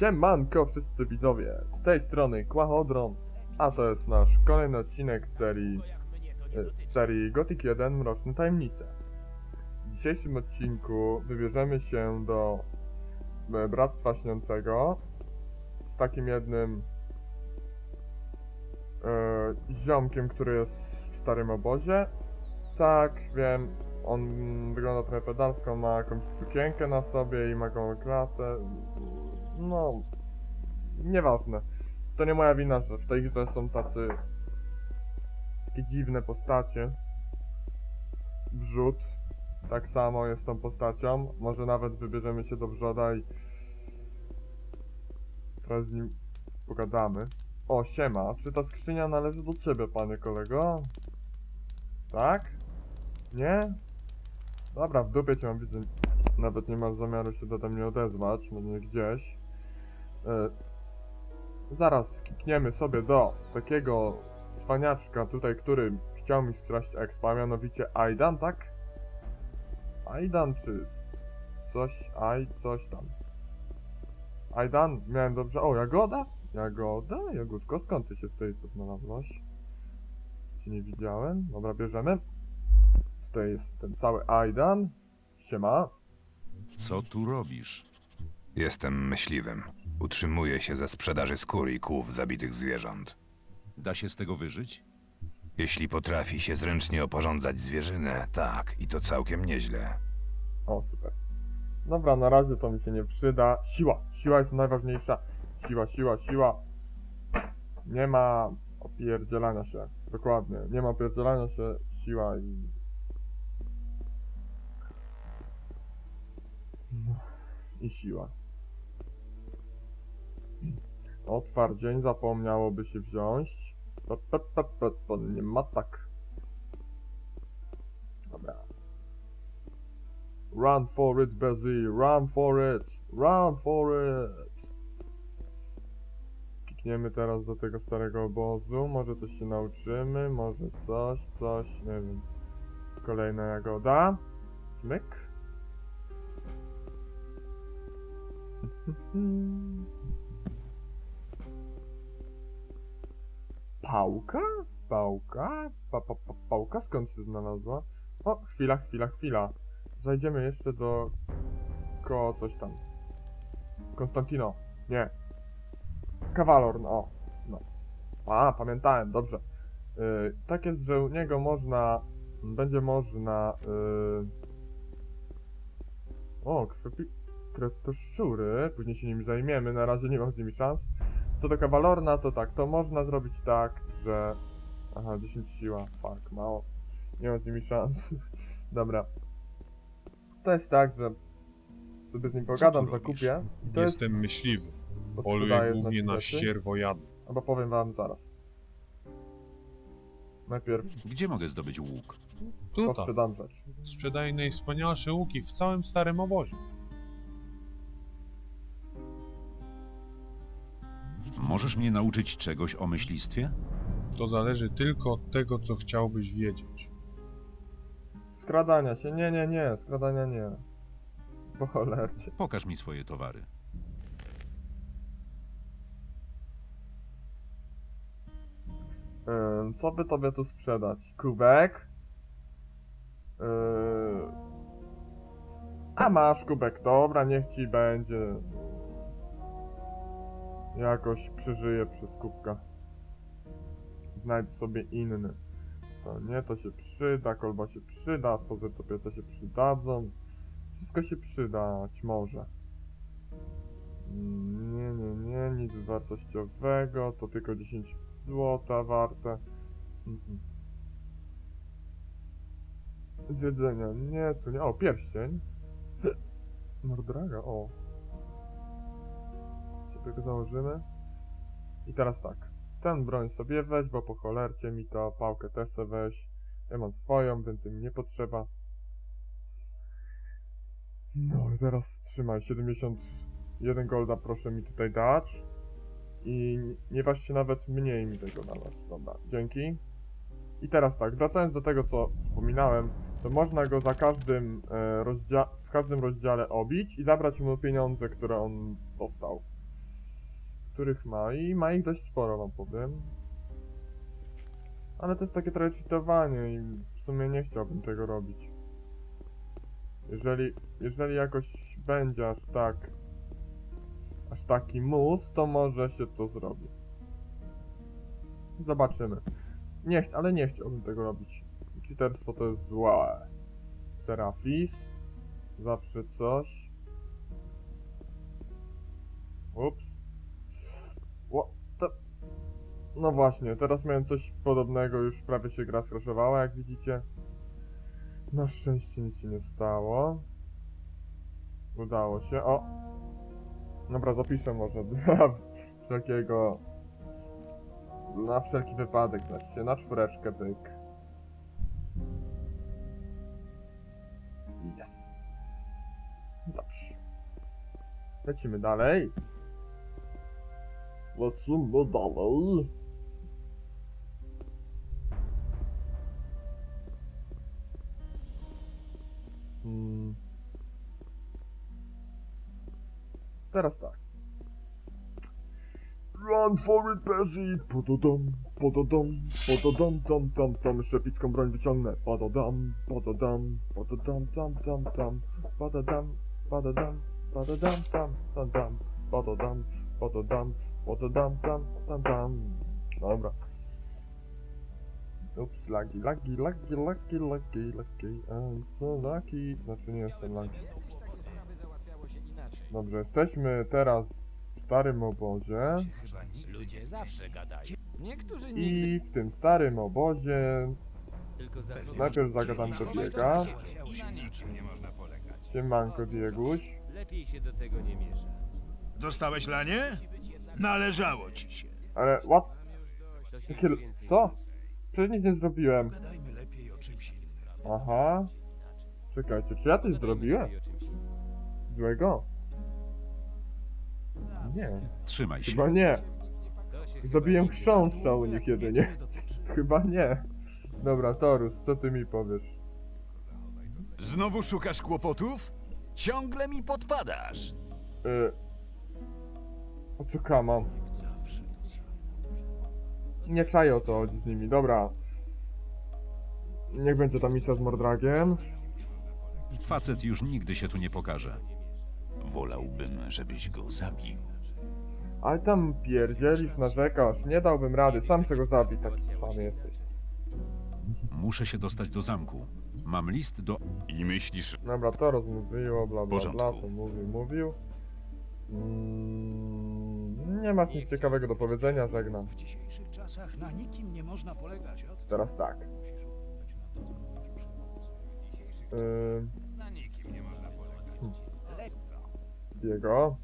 Siemanko wszyscy widzowie, z tej strony Kłachodron, a to jest nasz kolejny odcinek z serii, e, z serii Gothic 1 Mroczne Tajemnice. W dzisiejszym odcinku wybierzemy się do e, Bractwa Śniącego z takim jednym e, ziomkiem, który jest w starym obozie. Tak, wiem, on wygląda trochę pedalsko, ma jakąś sukienkę na sobie i ma gołą klatę. No, nieważne. To nie moja wina, że w tej grze są tacy takie dziwne postacie. Wrzut. Tak samo jest tą postacią. Może nawet wybierzemy się do Wrzoda i teraz z nim pogadamy. O, siema. Czy ta skrzynia należy do ciebie, panie kolego? Tak? Nie? Dobra, w dupie cię mam, widzę. Nawet nie masz zamiaru się do mnie odezwać, będzie gdzieś. E, zaraz kikniemy sobie do takiego cwaniaczka tutaj, który chciał mi skraść expa, mianowicie Aidan, tak? Aidan czy coś, aj, coś tam. Aidan, miałem dobrze. O, Jagoda? Jagoda? Jagódko, skąd ty się tutaj tu znalazłaś? Cię nie widziałem. Dobra, bierzemy. Tutaj jest ten cały Aidan. Siema. Co tu robisz? Jestem myśliwym. Utrzymuję się ze sprzedaży skór i kłów zabitych zwierząt. Da się z tego wyżyć? Jeśli potrafi się zręcznie oporządzać zwierzynę, tak, i to całkiem nieźle. O, super. Dobra, na razie to mi się nie przyda. Siła. Siła jest najważniejsza. Siła, siła, siła. Nie ma opierdzielania się. Dokładnie. Nie ma opierdzielania się. Siła i... No, I siła. O, twardzień zapomniałoby się wziąć. Pe, pe, pe, pe, to nie ma tak. Dobra. Run for it, Bezzy, run for it, run for it. Skikniemy teraz do tego starego obozu, może coś się nauczymy, może coś, coś, nie wiem. Kolejna jagoda. Smyk. Pałka? Pałka? Pa, pa, pa, pałka skąd się znalazła? O, chwila, chwila, chwila. Zajdziemy jeszcze do... Ko... coś tam. Konstantino. Nie. Kawalor, no. no. A, pamiętałem, dobrze. Yy, tak jest, że u niego można... Będzie można... Yy... O, krwi... Kretoszczury. Później się nimi zajmiemy, na razie nie mam z nimi szans. Co do Kawalorna, to tak, to można zrobić tak, że... Aha, 10 siła, fuck, mało. Nie mam z nimi szans. Dobra. To jest tak, że sobie z nim pogadam, zakupię i to jest... Jestem myśliwy. podsprzedaję Poluję głównie na rzeczy, ścierwojady. Albo powiem wam zaraz. Najpierw Gdzie mogę zdobyć łuk? Tutaj. sprzedam rzecz. Sprzedaję najwspanialsze łuki w całym starym obozie. Możesz mnie nauczyć czegoś o myślistwie? To zależy tylko od tego, co chciałbyś wiedzieć. Skradania się, nie, nie, nie, skradania nie. Po cholercie. Pokaż mi swoje towary. Ym, co by tobie tu sprzedać? Kubek? Yy... A masz kubek, dobra, niech ci będzie. Jakoś przeżyję przez kubka. Znajdź sobie inny. To nie, to się przyda, kolba się przyda, spozy to piece się przydadzą. Wszystko się przydać może. Mm, Nie, nie, nie, nic wartościowego, to tylko 10 złota warte. Mhm. Z jedzenia, nie, tu nie. O, pierścień. Mordraga, o. Sobie go założymy. I teraz tak. Ten broń sobie weź, bo po cholercie mi to. Pałkę też sobie weź. Ja mam swoją, więcej mi nie potrzeba. No i teraz trzymaj. 71 golda proszę mi tutaj dać. I nie ważcie nawet mniej mi tego dawać. Dobra, dzięki. I teraz tak, wracając do tego, co wspominałem, to można go za każdym e, w każdym rozdziale obić i zabrać mu pieniądze, które on dostał. Których ma i ma ich dość sporo wam powiem. Ale to jest takie trochę cheatowanie i w sumie nie chciałbym tego robić. Jeżeli, jeżeli jakoś będzie aż tak, aż taki mus, to może się to zrobi. Zobaczymy. Nie, ale nie chciałbym tego robić. Cheaterstwo to jest złe. Serafis. Zawsze coś. Ups. No właśnie, teraz miałem coś podobnego, już prawie się gra skraszowała, jak widzicie. Na szczęście nic się nie stało. Udało się, o! Dobra, zapiszę może dla wszelkiego... Na wszelki wypadek, znaczy się, na czwóreczkę byk. Yes. Dobrze. Lecimy dalej. Lecimy dalej. Teraz tak. Run for it, Bessie! Pododam, pododam, pododam, tam, tam, tam, jeszcze epicką broń wyciągnę. Pododam, pododam, pododam, tam, tam, tam, pododam, pododam, pododam, tam, tam, tam, pododam, pododam, pododam, tam, tam, tam. Dobra. Ups, lagi, lagi, lagi, lagi, lagi, lagi, I'm so lucky. Znaczy nie jestem lucky. Dobrze, jesteśmy teraz w starym obozie. Ludzie zawsze gadają. Niektórzy nigdy. I w tym starym obozie Tylko za najpierw zagadam do biega. I na niczym nie można polegać. Siemanko Dieguś. Lepiej się do tego nie mieszać. Dostałeś lanie? Należało ci się. Ale what? Jakie... Co? Przecież nic nie zrobiłem. Aha. Czekajcie, czy ja coś zrobiłem? Złego? Nie. Trzymaj się. Chyba nie. Nigdy- chrząszcza u nich jedynie. Chyba nie. Dobra, Torus, co ty mi powiesz? Znowu szukasz kłopotów? Ciągle mi podpadasz. Y... O co kama? Nie czaję o co chodzi z nimi, dobra. Niech będzie ta misja z Mordragiem. Facet już nigdy się tu nie pokaże. Wolałbym, żebyś go zabił. Ale tam pierdzielisz, narzekasz, nie dałbym rady, sam se go zabić, taki sam jesteś. Muszę się dostać do zamku. Mam list do... I myślisz, Dobra, to rozmówiło, bla bla bla, porządku. to mówił, mówił. Mm, nie masz nic ciekawego do powiedzenia, żegnam. W dzisiejszych czasach na nikim nie można polegać. Od... Teraz tak. Yy, Na nikim nie można polegać. Diego.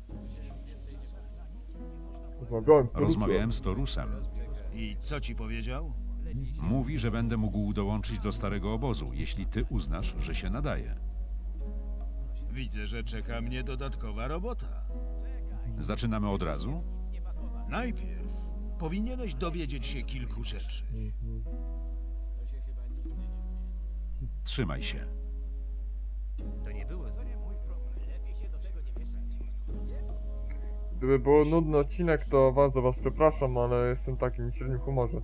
Rozmawiałem z Torusem. Rozmawiałem z Torusem. I co ci powiedział? Mówi, że będę mógł dołączyć do starego obozu, jeśli ty uznasz, że się nadaje. Widzę, że czeka mnie dodatkowa robota. Zaczynamy od razu? Najpierw powinieneś dowiedzieć się kilku rzeczy. Trzymaj się. Gdyby było nudny odcinek, to bardzo was przepraszam, ale jestem w takim średnim humorze.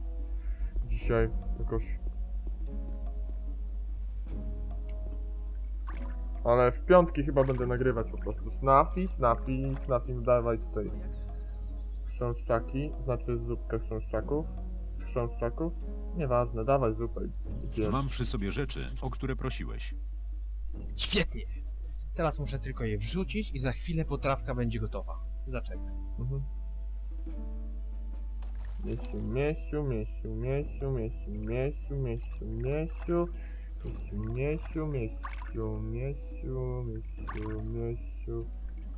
Dzisiaj jakoś. Ale w piątki chyba będę nagrywać po prostu. Snafi, snafi, snafi, dawaj tutaj chrząszczaki, znaczy zupkę chrząszczaków. Z chrząszczaków? Nieważne, dawaj zupę. jedz. Mam przy sobie rzeczy, o które prosiłeś. Świetnie. Teraz muszę tylko je wrzucić i za chwilę potrawka będzie gotowa. Zaczekaj. Mhm. Miesiu, miesiu, miesiu, miesiu, miesiu, miesiu, miesiu, miesiu, miesiu, miesiu, miesiu, miesiu, miesiu, miesiu,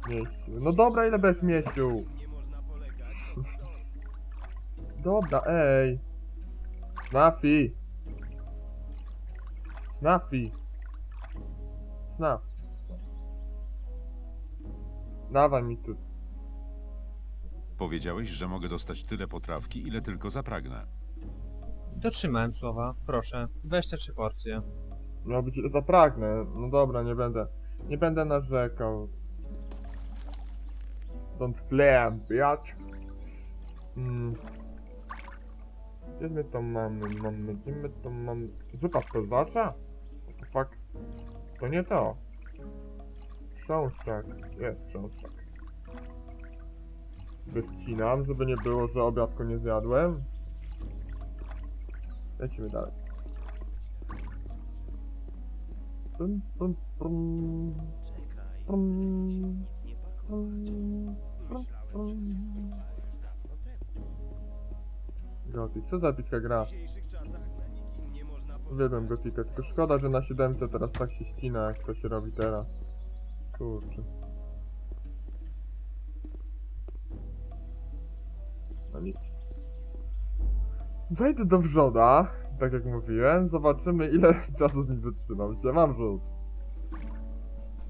miesiu. No dobra, ile bez miesiu? Dobra, ej. Snafi. Snafi. Snaf. Dawaj mi tu. Powiedziałeś, że mogę dostać tyle potrawki, ile tylko zapragnę. Dotrzymałem słowa. Proszę, weź te trzy porcje. Miał być zapragnę. No dobra, nie będę. Nie będę narzekał. Don't flame, bitch. Mm. Gdzie my to mamy? Mamy, gdzie my to mamy? Zupa kozacza? The fuck? To nie to. Chrząszczak. Jest chrząszczak. Wycinam, żeby nie było, że obiadko nie zjadłem. Lecimy dalej. Pum. Gothic, co za epicka gra? Uwielbiam Gothica, tylko szkoda, że na 7 teraz tak się ścina, jak to się robi teraz. Kurczę. No nic. Wejdę do wrzoda, tak jak mówiłem, zobaczymy ile czasu z nim wytrzymam się. Mam wrzód.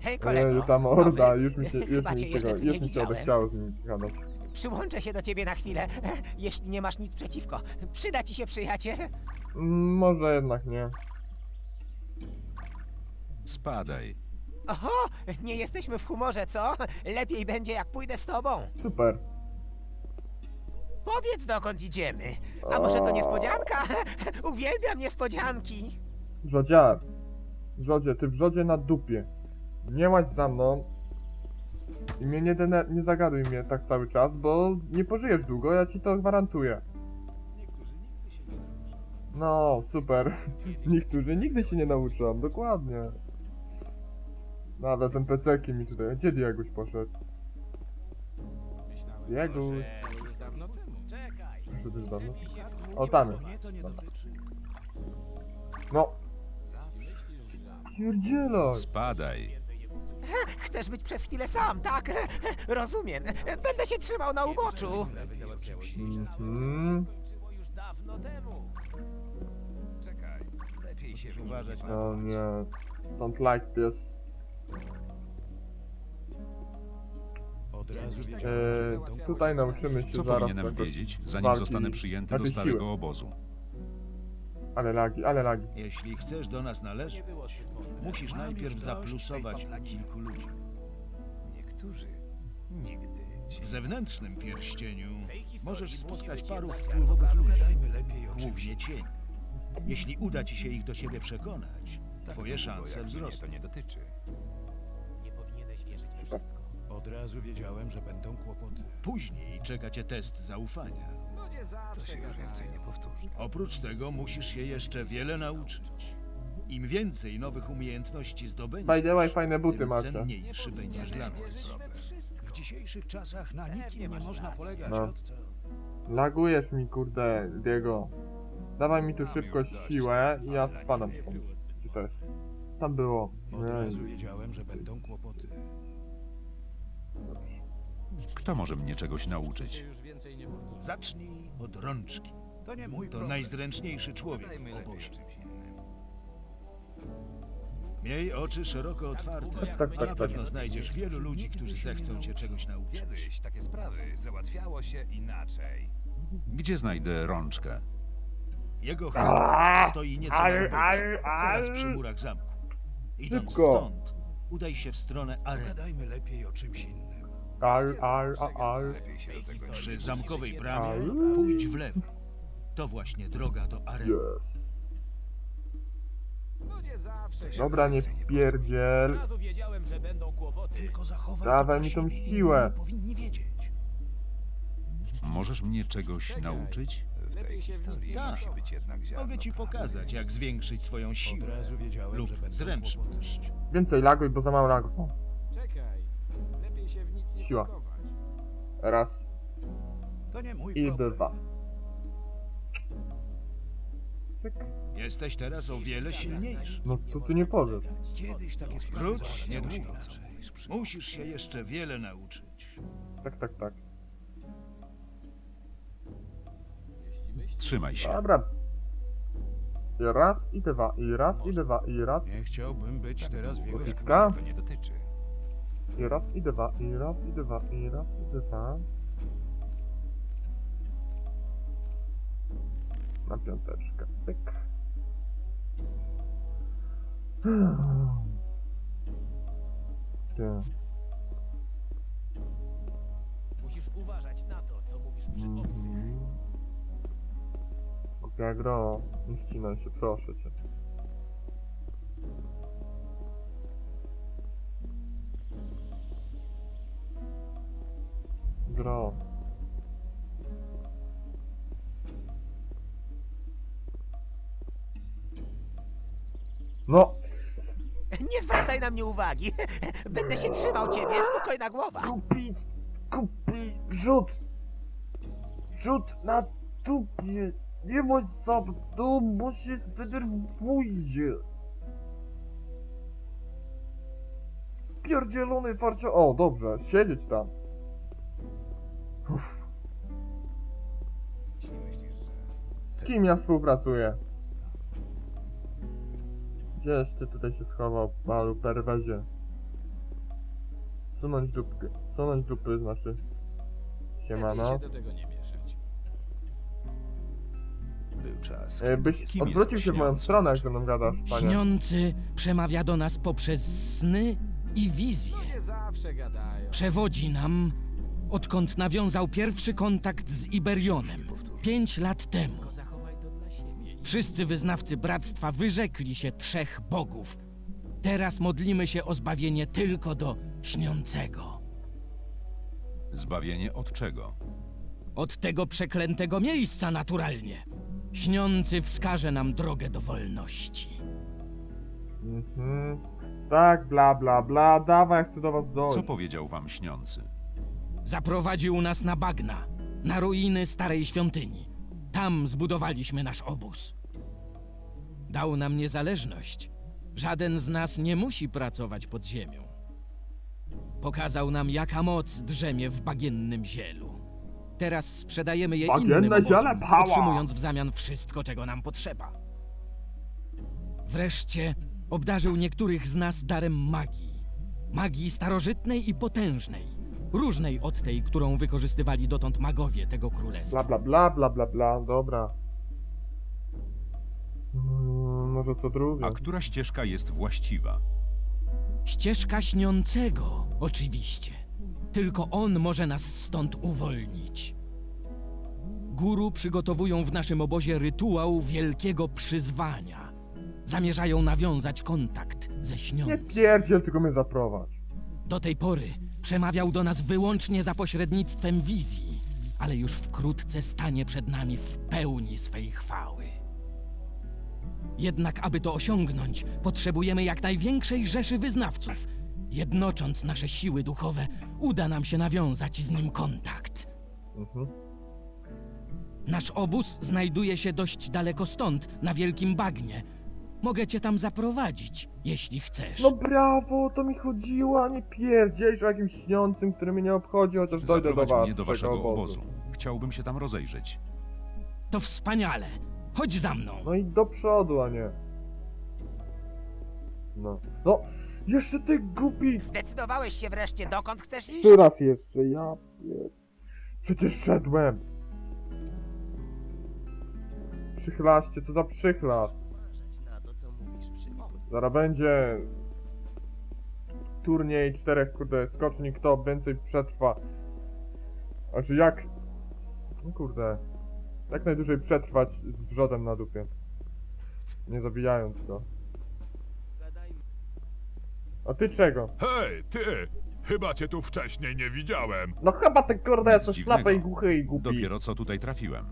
Hej kolego, Ojej, ta morda, nowy. już mi się, już Chyba mi cię się, jeszcze go, tu już mi się widziałem. odechciało z nim gadać. Przyłączę się do ciebie na chwilę, jeśli nie masz nic przeciwko. Przyda ci się przyjaciel? Mm, może jednak nie. Spadaj. Oho, nie jesteśmy w humorze, co? Lepiej będzie jak pójdę z tobą. Super. Powiedz dokąd idziemy. A może to niespodzianka? Uwielbiam niespodzianki. Wrzodziar. Wrzodzie, ty wrzodzie na dupie. Nie łaź za mną. I mnie nie, dener- nie zagaduj mnie tak cały czas, bo nie pożyjesz długo, ja ci to gwarantuję. No, super. Niektórzy nigdy się nie nauczą, dokładnie. Nawet ten peceki mi tutaj... Gdzie Dieguś poszedł? Dieguś. Czekaj. Poszedł już dawno. O, jest. To. No, pierdzielaj. Spadaj. Chcesz być przez chwilę sam, tak? Rozumiem. Będę się trzymał na uboczu. Mhm. Czekaj, lepiej się uważać na O nie. Don't like this. Od razu Eee, tutaj nauczymy się Co zaraz powinienem jakoś wiedzieć, zanim walki- zostanę przyjęty do znaczy starego siły. obozu? Ale lagi, ale lagi. Jeśli chcesz do nas należeć, musisz najpierw zaplusować u kilku ludzi. niektórzy. Nigdy W zewnętrznym pierścieniu możesz spotkać paru wpływowych ludzi, lepiej głównie cień. Jeśli uda ci się ich do siebie przekonać, twoje szanse to wzrosną. nie dotyczy. Od razu wiedziałem, że będą kłopoty. Później czeka cię test zaufania. Ludzie To zawsze się już więcej nie powtórzy. Oprócz tego musisz się jeszcze wiele nauczyć. Im więcej nowych umiejętności By zdobędziesz, the way, fajne buty tym macie. cenniejszy będziesz dla nas. wszystko. W dzisiejszych czasach na nikim nie można polegać, No. Lagujesz mi, kurde, Diego. Dawaj mi tu szybko siłę i ja spadam stąd. To jest? Tam było. Ej, wiedziałem, że będą kłopoty. Kto może mnie czegoś nauczyć? Zacznij od rączki. To nie mój To najzręczniejszy człowiek w obozie. Miej oczy szeroko otwarte. Tak, tak, Na tak. pewno znajdziesz wielu ludzi, którzy zechcą cię czegoś nauczyć. Kiedyś takie sprawy załatwiało się inaczej. Gdzie znajdę rączkę? Jego chatka stoi nieco na uboczu, al, zaraz przy murach zamku. Idąc Szybko. stąd, udaj się w stronę areny. Gadajmy lepiej o czymś innym. Al, al, al, al. Lepiej się do tego nie Przy zamkowej Al. bramie pójdź w lewo. To właśnie droga do areny. Yes. Zawsze się... Dobra, nie pierdziel. razu wiedziałem, że będą kłopoty. Tylko zachowaj Dawaj mi tą siłę. inni Powinni wiedzieć. Możesz mnie czegoś nauczyć? W tej historii Tak. musi być jednak ziarno Mogę ci prawdy. pokazać, jak zwiększyć swoją siłę lub zręczność. Więcej laguj, bo za mało lagów. Czekaj. Lepiej się w nic nie Siła. pakować. Raz To nie mój i dwa. Cyk. Jesteś teraz o wiele silniejszy. No co ty nie powiesz? Kiedyś takie Wróć niedługo. Musisz się jeszcze wiele nauczyć. Tak, tak, tak. Trzymaj się. Dobra. I raz, i dwa, i raz, i dwa, i raz, Nie chciałbym być teraz w jego skórze. To nie dotyczy. i raz, i dwa, i raz, i dwa, i raz, i dwa. Na piąteczkę. Pyk. Musisz uważać na to, co mówisz przy obcych. Mhm. Okej, gro, nie ścinaj się, proszę cię. Gro. No, Nie zwracaj na mnie uwagi. Będę się trzymał ciebie, spokojna głowa. kupić, kupi, rzut, rzut na dupie, nie bądź sam tu, bo się zdenerwuje. Pierdzielony farcio, o dobrze, siedzieć tam. Uff. Z kim ja współpracuję? Gdzieś ty tutaj się schował, malu perwezie. Sunąć dupkę. Sunąć dupy znaczy. Siemano. do tego nie. Był czas. E, byś odwrócił się w moją stronę, jak ze mną gadasz, panie. Śniący przemawia do nas poprzez sny i wizje. Nie zawsze gadają. Przewodzi nam, odkąd nawiązał pierwszy kontakt z Iberionem. Pięć lat temu. Wszyscy wyznawcy bractwa wyrzekli się trzech bogów. Teraz modlimy się o zbawienie tylko do śniącego. Zbawienie od czego? Od tego przeklętego miejsca naturalnie. Śniący wskaże nam drogę do wolności. Mhm. Tak, bla bla bla, dawaj, chcę do was dojść. Co powiedział wam śniący? Zaprowadził nas na bagna, na ruiny starej świątyni. Tam zbudowaliśmy nasz obóz. Dał nam niezależność. Żaden z nas nie musi pracować pod ziemią. Pokazał nam, jaka moc drzemie w bagiennym zielu. Teraz sprzedajemy je Bagienne innym ziele obozom, otrzymując w zamian wszystko, czego nam potrzeba. Wreszcie obdarzył niektórych z nas darem magii. Magii starożytnej i potężnej, różnej od tej, którą wykorzystywali dotąd magowie tego królestwa. Bla bla bla bla bla bla, dobra. Mm, może to drugie. A która ścieżka jest właściwa? Ścieżka śniącego, oczywiście. Tylko on może nas stąd uwolnić. Guru przygotowują w naszym obozie rytuał wielkiego przyzwania. Zamierzają nawiązać kontakt ze Nie śniącym. pierdziel, tylko mnie zaprowadź. Do tej pory przemawiał do nas wyłącznie za pośrednictwem wizji, ale już wkrótce stanie przed nami w pełni swej chwały. Jednak, aby to osiągnąć, potrzebujemy jak największej rzeszy wyznawców. Jednocząc nasze siły duchowe, uda nam się nawiązać z nim kontakt. Mhm. Nasz obóz znajduje się dość daleko stąd, na wielkim bagnie. Mogę cię tam zaprowadzić, jeśli chcesz. No brawo, to mi chodziło, a nie pierdzielisz o jakimś śniącym, który mnie nie obchodzi, chociaż dojdę do Zaprowadź was, mnie do waszego obozu. obozu. Chciałbym się tam rozejrzeć. To wspaniale. Chodź za mną. No i do przodu, a nie. No. No, jeszcze ty głupi! Zdecydowałeś się wreszcie, dokąd chcesz iść? Jeszcze raz jeszcze, ja... pier- Przecież szedłem! Przychlaście, co za przychlas? Na to, co mówisz przy obcych. Zaraz będzie... Turniej czterech, kurde, skoczni, kto więcej przetrwa. Znaczy jak... No kurde... Jak najdłużej przetrwać z wrzodem na dupie. Nie zabijając go. A ty czego? Hej, ty! Chyba cię tu wcześniej nie widziałem. No chyba ty kurde Nic jesteś dziwnego. ślepy i głuchy i głupi. Dopiero co tutaj trafiłem.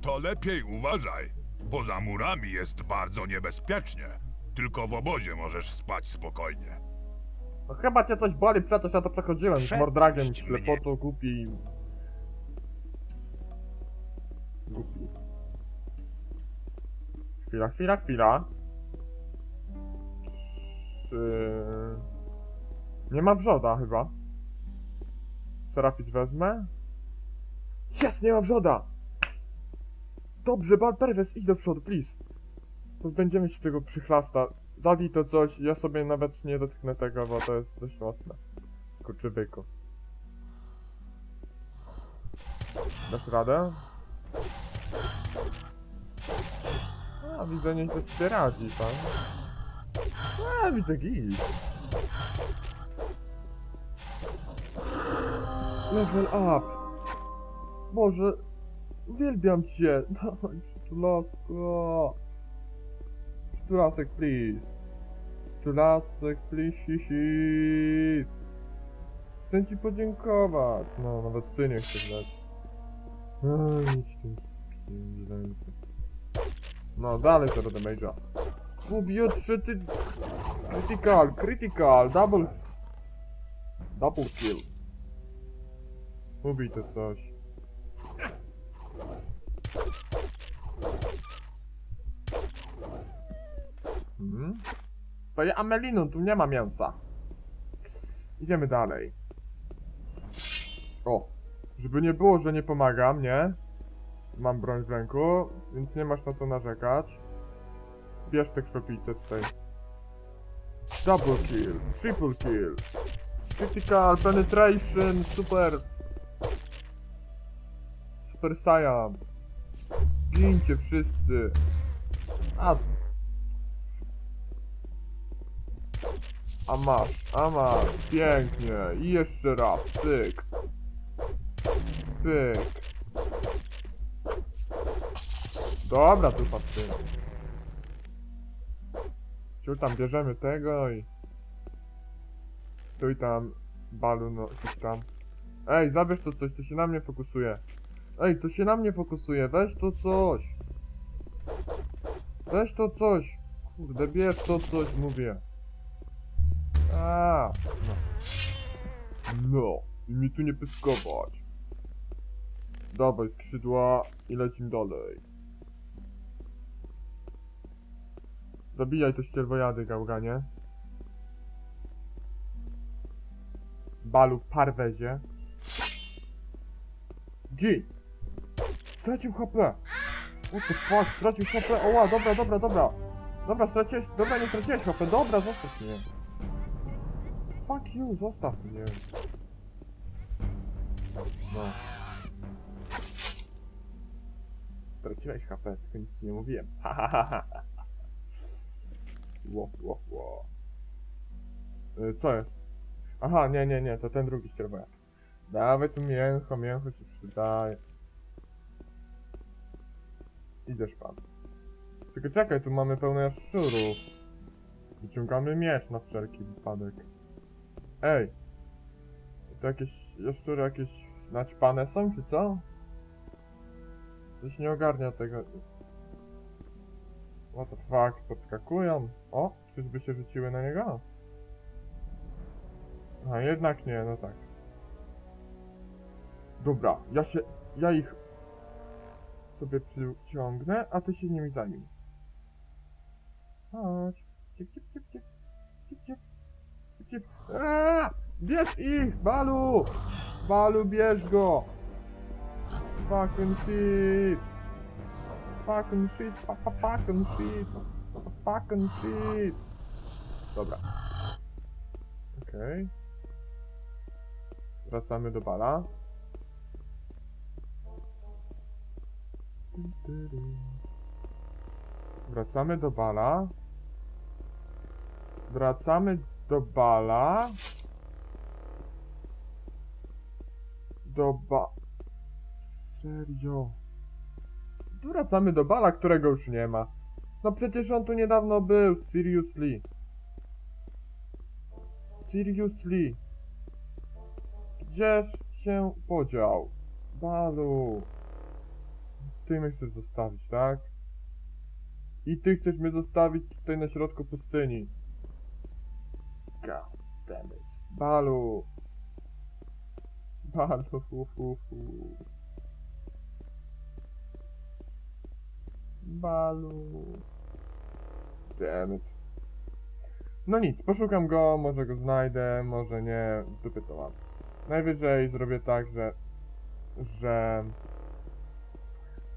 To lepiej uważaj. Poza murami jest bardzo niebezpiecznie. Tylko w obozie możesz spać spokojnie. No chyba cię coś boli, przecież ja to przechodziłem z Przepuść Mordragiem, mnie. ślepoto, głupi. Głupi. Chwila, chwila, chwila. Czy... Nie ma wrzoda chyba. Serafić wezmę? Jest, nie ma wrzoda! Dobrze, Barberwes, idź do przodu, please. Pozbędziemy się tego przychlasta. Zabij to coś, ja sobie nawet nie dotknę tego, bo to jest dość mocne. Skurczybyku. Dasz radę? A, widzę, nieźle sobie radzi, pan. A, widzę git. Level up. Boże, uwielbiam cię. Dawaj, przytulasko. Przytulasek, please. Przytulasek, please. Chcę ci podziękować. No, nawet ty nie chcesz dać. Ej, idź tym spierdzielęcy. No, dalej do damage'a. Trzy ty... Critical, critical, double... Double kill. Ubij to coś. Hmm? To ja Amelinu, tu nie ma mięsa. Idziemy dalej. O, żeby nie było, że nie pomagam, nie? Mam broń w ręku, więc nie masz na co narzekać. Bierz te krwiopijce tutaj. Double kill, triple kill. Critical penetration, super. Super Saiyan. Gincie wszyscy. A. A masz, a masz, pięknie. I jeszcze raz, pyk. Pyk. Dobra, tu patrzymy. Ciu tam bierzemy tego i... Stój tam, balu, no, coś tam. Ej, zabierz to coś, to się na mnie fokusuje. Ej, to się na mnie fokusuje, weź to coś. Weź to coś. Kurde, bierz to coś, mówię. A, no. No, i mi tu nie pyskować. Dawaj skrzydła i lecimy dalej. Zabijaj te ścierwojady, gałganie. Balu parwezie. Gin! Stracił HP! What the fuck? Stracił HP! Oła, dobra, dobra, dobra! Dobra, straciłeś... Dobra, nie straciłeś HP, dobra, zostaw mnie! Fuck you, zostaw mnie! No. Straciłeś HP, tylko nic nie mówiłem. Ha ha ha ha! Ło, ło, ło. Y, Co jest? Aha, nie, nie, nie, to ten drugi ścierwojad. Dawaj tu mięcho, mięcho się przydaje. Idziesz pan. Tylko czekaj, tu mamy pełno jaszczurów. Wyciągamy miecz na wszelki wypadek. Ej! To jakieś jaszczury jakieś naćpane są, czy co? Coś nie ogarnia tego. What the fuck, podskakują. O, czyżby się rzuciły na niego? A jednak nie, no tak. Dobra, ja się, ja ich sobie przyciągnę, a ty się nimi zajmij. Chodź. Cip, cip, cip, cip. Cip, cip. Cip, cip. Aaa! Bierz ich! Balu! Balu, bierz go! Fucking shit! Fucking shit! Fucking shit! Fucking shit! Dobra. Okej. Wracamy do bala. Wracamy do bala. Wracamy do bala. Do ba... Serio? Wracamy do bala, którego już nie ma. No przecież on tu niedawno był, seriously. Seriously. Gdzież się podział? Balu. Ty mnie chcesz zostawić, tak? I ty chcesz mnie zostawić tutaj na środku pustyni. God damn it. Balu. Balu. Hu, hu. Balu. Damn it. No nic, poszukam go, może go znajdę, może nie, w dupie to mam. Najwyżej zrobię tak, że... że...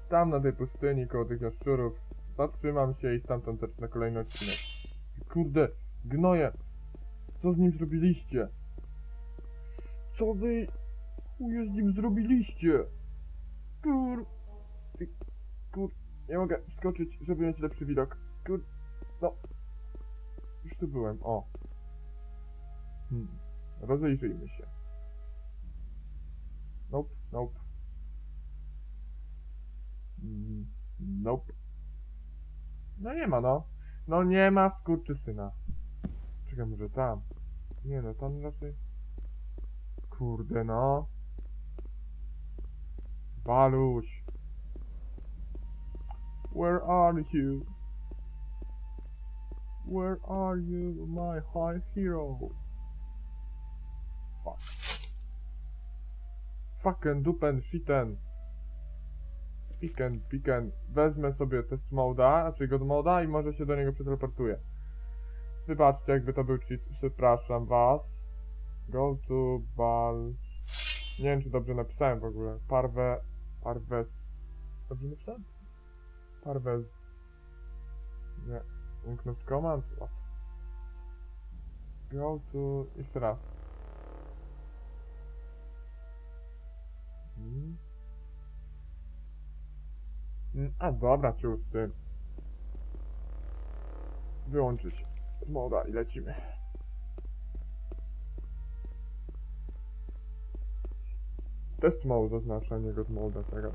Tam na tej pustyni, koło tych jaszczurów, zatrzymam się i stamtąd zacznę kolejny odcinek. Kurde, gnoje! Co z nim zrobiliście? Co wy... chuje z nim zrobiliście? Kur... Kur... Nie mogę skoczyć, żeby mieć lepszy widok. Kur... No... Już tu byłem, o. Hmm. Rozejrzyjmy się. Nope, nope. Mm, Nope. No nie ma, no. No nie ma skurczysyna. Czekaj, może tam. Nie no, tam raczej... Kurde, no. Baluś. Where are you? Where are you, my high hero? Fuck. Fucking dupen, shiten. Piken, piken. Wezmę sobie test moda, znaczy god moda i może się do niego przeteleportuję. Wybaczcie, jakby to był cheat. Przepraszam was. Go to bal. Nie wiem, czy dobrze napisałem w ogóle. Parwe... Parwes... Dobrze napisałem? Parwes... Nie. Unknąć command? What? Go to... Jeszcze raz. Hmm. Mm, A dobra, ciu z tym. Wyłączyć moda i lecimy. Test mode zaznacza, nie god moda tego.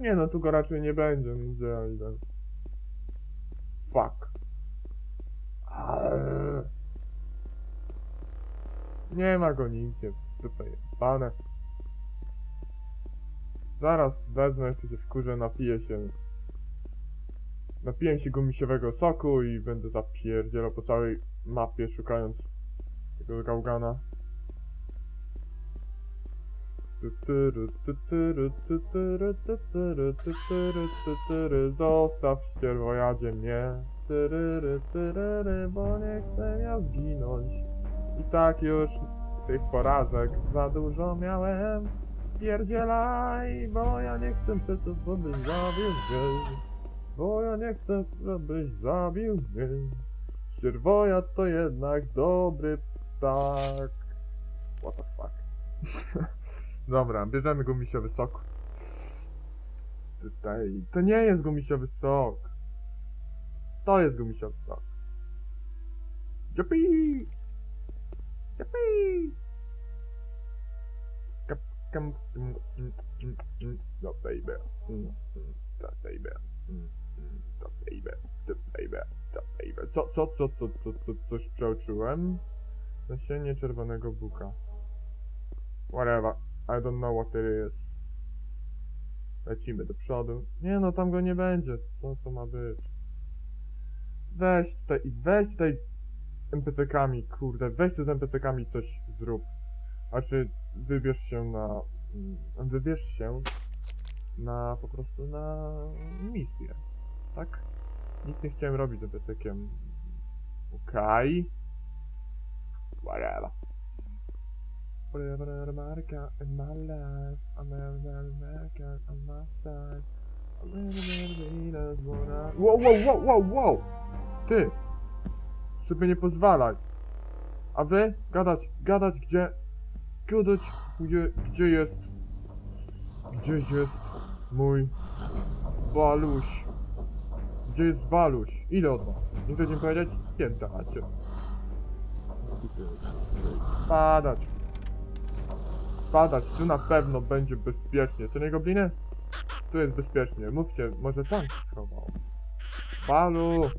Nie no, tu go raczej nie będzie, no gdzie ja idę. Fuck. Nie ma go nigdzie, tutaj pane. Zaraz wezmę, jeszcze się wkurzę, napiję się. Napiję się gumisiowego soku i będę zapierdzielał po całej mapie szukając tego gałgana. Zostaw ścierwojadzie mnie. Bo nie chcę ja zginąć. I tak już tych porażek za dużo miałem. Spierdzielaj, bo ja nie chcę przecież, żebyś zabił mnie. Bo ja nie chcę, żebyś zabił mnie. Ścierwojad to jednak dobry ptak. What the fuck. Dobra, bierzemy gumisiowy sok. Tutaj. To nie jest gumisiowy sok. To jest gumisiowy sok. Juppie! Juppie! Kap, kam, mm, mm, mm, mm. No baby. Mm, mm, to baby. Mm, mm, to baby. To baby. To baby. Co, co, co, co, co, co, coś przeoczyłem? Nasienie czerwonego buka. Whatever. I don't know what it is. Lecimy do przodu. Nie no, tam go nie będzie. Co to ma być? Weź tutaj i weź tutaj z NPC-kami, kurde, weź tu z NPC-kami coś zrób. Znaczy, wybierz się na... mm, Wybierz się na po prostu na misję, tak? Nic nie chciałem robić z NPC-kiem. Okej. Whatever. America in my life. Side. Wow, wow, wow, wow, wow! Ty! Sobie nie pozwalaj. A wy? Gadać, gadać gdzie? Gadać gdzie, gdzie jest? Gdzie jest mój baluś? Gdzie jest baluś? Ile od was? Nie chcecie mi powiedzieć? Piętacie. Padać. Padać, tu na pewno będzie bezpiecznie. Co nie gobliny? Tu jest bezpiecznie. Mówcie, może tam się schował. Balu!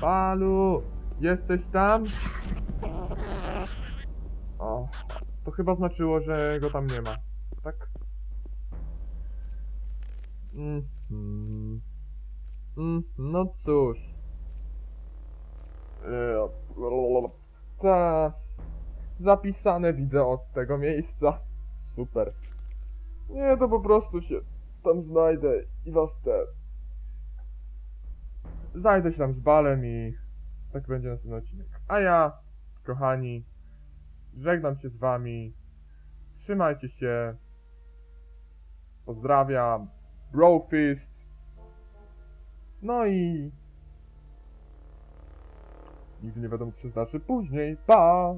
Balu! Jesteś tam? O, to chyba znaczyło, że go tam nie ma. Tak? Mhm. Mm, no cóż. E, Ta. Zapisane widzę od tego miejsca. Super. Nie, to po prostu się tam znajdę i was te... Zajdę się tam z balem i tak będzie następny odcinek. A ja, kochani, żegnam się z wami. Trzymajcie się. Pozdrawiam. Brofist. No i... Nigdy nie wiadomo co się zdarzy później. Pa!